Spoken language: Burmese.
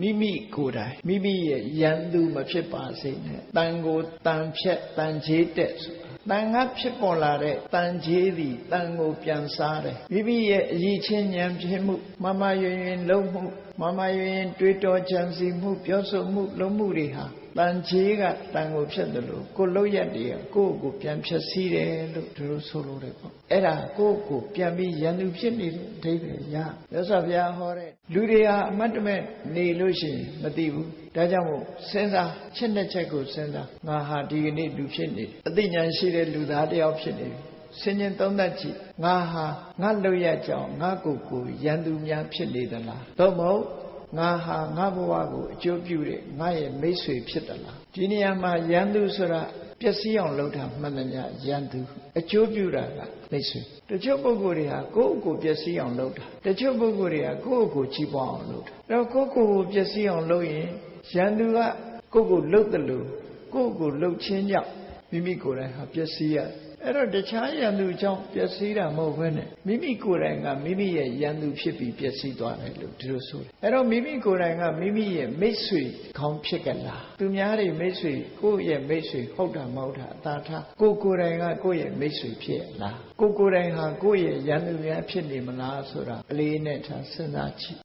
မိမိကိုယ်တိုင်မိမိရဲ့ရန်သူမဖြစ်ပါစေနဲ့တန်ကိုတန်ဖြတ်တန်ချေးတက်ဆိုတာတန်ကဖြစ်ပေါ်လာတဲ့တန်ချေးသည်တန်ကိုပြန်စားတယ်မိမိရဲ့အရေးချင်းဉာဏ်ဖြစ်မှုမမယွင်ယွင်လုံးမှုမမယွင်ယွင်တွေးတောကြံစီမှုပြောဆိုမှုလုံးမှုတွေဟာတန်ချေးကတန်ကိုဖြစ်တယ်လို့ကိုလို့ရက်တွေကကိုယ့်ကိုပြန်ဖြတ်စည်းတယ်လို့သူတို့ဆိုလို့တယ်ပေါ့အဲ့ဒါကိုယ့်ကိုပြန်ပြီးရန်သူဖြစ်နေတဲ့အဓိပ္ပာယ်ရမြတ်စွာဘုရားဟောတဲ့လူတွေဟာအမတ်တမဲ့နေလို့ရှိရင်မသိဘူးဒါကြောင့်မို့စဉ်းစားချက်နဲ့ချက်ကိုစဉ်းစားငါဟာဒီကနေ့လူဖြစ်နေတယ်အသိဉာဏ်ရှိတဲ့လူသားတစ်ယောက်ဖြစ်နေပြီ ဆင်ញင်သုံးသပ်ကြည့်ငါဟာငါလောက်ရကြောင်းငါကိုယ်ကိုရန်သူများဖြစ်နေသလားသို့မဟုတ်ငါဟာငါဘဝကိုအကျိုးပြုတဲ့ငါရဲ့မိတ်ဆွေဖြစ်သလားဒီနေရာမှာရန်သူဆိုတာပျက်စီးအောင်လုပ်တာမှန်တယ်များရန်သူအကျိုးပြုတာကမိတ်ဆွေတချို့ပုဂ္ဂိုလ်တွေဟာကိုယ့်အကိုပျက်စီးအောင်လုပ်တာတချို့ပုဂ္ဂိုလ်တွေကကိုယ့်အကိုကြီးပွားအောင်လုပ်တာအဲ့တော့ကိုယ့်ကိုယ်ကိုပျက်စီးအောင်လုပ်ရင်ရန်သူကကိုယ့်ကိုလှုပ်တယ်လို့ကိုယ့်ကိုလှုပ်ချင်းကြောင့် မိမိကိုယ်တိုင်ဟာပျက်စီးရတယ်အဲ့တော့တခြားရန်သူကြောင့်ပျက်စီးတာမဟုတ်ဘဲနဲ့မိမိကိုယ်တိုင်ကမိမိရဲ့ရန်သူဖြစ်ပြီးပျက်စီးသွားတယ်လို့ဒီလိုဆိုတယ်အဲ့တော့မိမိကိုယ်တိုင်ကမိမိရဲ့မိတ်ဆွေခေါင်းဖြစ်ကြလားသူများတွေမိတ်ဆွေကိုယ့်ရဲ့မိတ်ဆွေဟုတ်တာမဟုတ်တာအသာထားကိုယ်ကိုယ်တိုင်ကကိုယ့်ရဲ့မိတ်ဆွေဖြစ်ရလားကိုယ်ကိုယ်တိုင်ဟာကိုယ့်ရဲ့ရန်သူများဖြစ်နေမလားဆိုတာအလေးနဲ့ထားစဉ်းစားကြည့်